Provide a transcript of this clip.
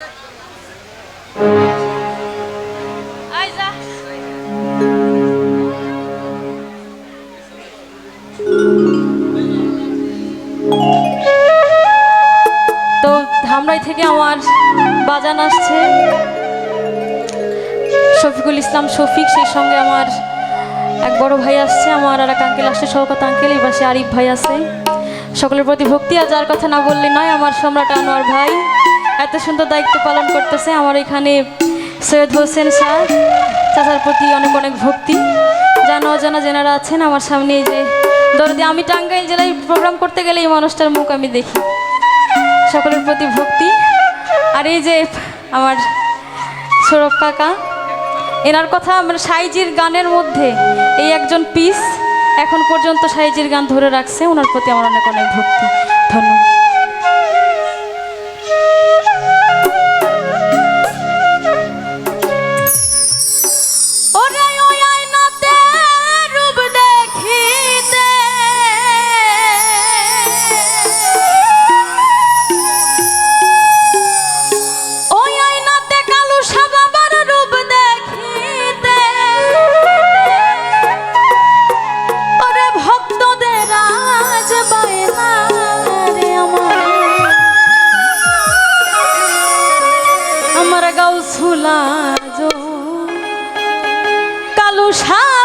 তো ধামরাই থেকে আমার বাজান আসছে। শফিকুল ইসলাম, শফিক, সেই সঙ্গে আমার এক বড় ভাই আসছে, আমার আর এক আঙ্কেল আসছে, শওকত আঙ্কেল এই পাশে আরিফ ভাই আছে। সকলের প্রতি ভক্তি, আর যার কথা না বললে নয়, আমার সম্রাট আনোয়ার ভাই। এত সুন্দর দায়িত্ব পালন করতেছে আমার এখানে সৈয়দ হোসেন স্যার, চাচার প্রতি অনেক অনেক ভক্তি। জানা অজানা যেনারা আছেন, আমার সামনে এই যে দরদি আমি টাঙ্গাইল জেলায় প্রোগ্রাম করতে গেলে এই মানুষটার মুখ আমি দেখি। সকলের প্রতি ভক্তি। আর এই যে আমার সৌরভ কাকা, এনার কথা আমরা সাইজির গানের মধ্যে এই একজন পিস এখন পর্যন্ত সাইজির গান ধরে রাখছে, ওনার প্রতি আমার অনেক অনেক ভক্তি। ধন্যবাদ। সারা